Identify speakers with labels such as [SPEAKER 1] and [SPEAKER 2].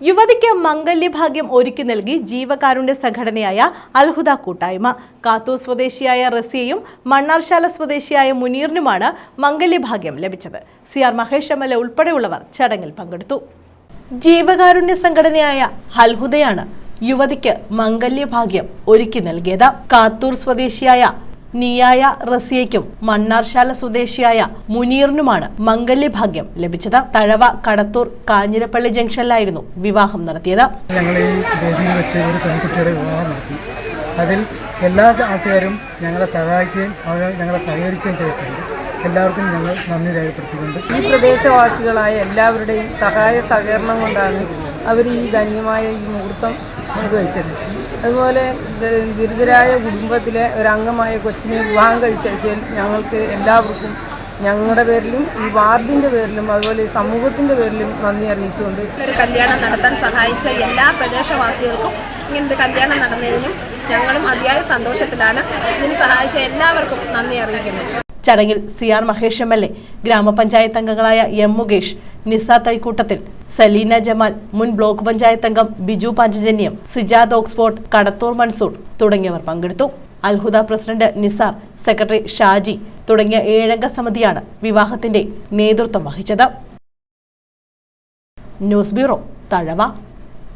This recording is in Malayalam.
[SPEAKER 1] യുവതിക്ക് മംഗല്യഭാഗ്യം ഒരുക്കി നൽകി ജീവകാരുണ്യ സംഘടനയായ അൽഹുദ കൂട്ടായ്മ. കാത്തൂർ സ്വദേശിയായ റസിയയും മണ്ണാർശാല സ്വദേശിയായ മുനീറിനുമാണ് മംഗല്യഭാഗ്യം ലഭിച്ചത്. C R Mahesh M L A ഉൾപ്പെടെയുള്ളവർ ചടങ്ങിൽ പങ്കെടുത്തു. ജീവകാരുണ്യ സംഘടനയായ അൽഹുദയാണ് യുവതിക്ക് മംഗല്യഭാഗ്യം ഒരുക്കി നൽകിയത്. കാത്തൂർ സ്വദേശിയായ നിയായ റസിയയ്ക്കും മണ്ണാർശാല സ്വദേശിയായ മുനീറിനുമാണ് മംഗല്യഭാഗ്യം ലഭിച്ചത്. തഴവ കടത്തൂർ കാഞ്ഞിരപ്പള്ളി ജംഗ്ഷനിലായിരുന്നു വിവാഹം നടത്തിയത്.
[SPEAKER 2] ഞങ്ങൾ ഈ വേദിയിൽ വെച്ച് ഒരു പെൺകുട്ടിയുടെ വിവാഹം നടത്തി. അതിൽ എല്ലാ ആൾക്കാരും ഞങ്ങളെ സഹായിക്കുകയും അവരെ ഞങ്ങളെ സഹകരിക്കുകയും ചെയ്തിട്ടുണ്ട്. എല്ലാവർക്കും ഞങ്ങൾ നന്ദി രേഖപ്പെടുത്തിയിട്ടുണ്ട്.
[SPEAKER 3] ഈ പ്രദേശവാസികളായ എല്ലാവരുടെയും സഹായ സഹകരണം കൊണ്ടാണ് അവർ ഈ ധന്യമായ ഈ മുഹൂർത്തം നമുക്ക് വെച്ചത്. അതുപോലെ ദുരിതരായ ദരിദ്രരായ കുടുംബത്തിലെ ഒരംഗമായ കൊച്ചിനെ വിവാഹം കഴിച്ചയച്ചാൽ ഞങ്ങൾക്ക് എല്ലാവർക്കും ഞങ്ങളുടെ പേരിലും ഈ വാർഡിന്റെ പേരിലും അതുപോലെ ഈ സമൂഹത്തിന്റെ പേരിലും നന്ദി അറിയിച്ചുകൊണ്ട്
[SPEAKER 4] ഒരു കല്യാണം നടത്താൻ സഹായിച്ച എല്ലാ പ്രദേശവാസികൾക്കും ഇങ്ങനൊരു കല്യാണം നടന്നതിനും ഞങ്ങളും അതിയായ സന്തോഷത്തിലാണ്. ഇതിന് സഹായിച്ച എല്ലാവർക്കും നന്ദി അറിയിക്കുന്നു.
[SPEAKER 1] ചടങ്ങിൽ C R Mahesh M L A ഗ്രാമപഞ്ചായത്ത് അംഗങ്ങളായ എം മുകേഷ് നിസ തൈക്കൂട്ടത്തിൽ സലീന ജമാൽ മുൻ ബ്ലോക്ക് പഞ്ചായത്ത് അംഗം ബിജു പാഞ്ചജന്യം സിജാദ് ഓക്സ്ഫോർഡ് കടത്തൂർ മൻസൂർ തുടങ്ങിയവർ പങ്കെടുത്തു. അൽഹുദ പ്രസിഡന്റ് നിസാർ സെക്രട്ടറി ഷാജി തുടങ്ങിയ ഏഴംഗ സമിതിയാണ് വിവാഹത്തിന്റെ നേതൃത്വം വഹിച്ചത്. News bureau Thazhava.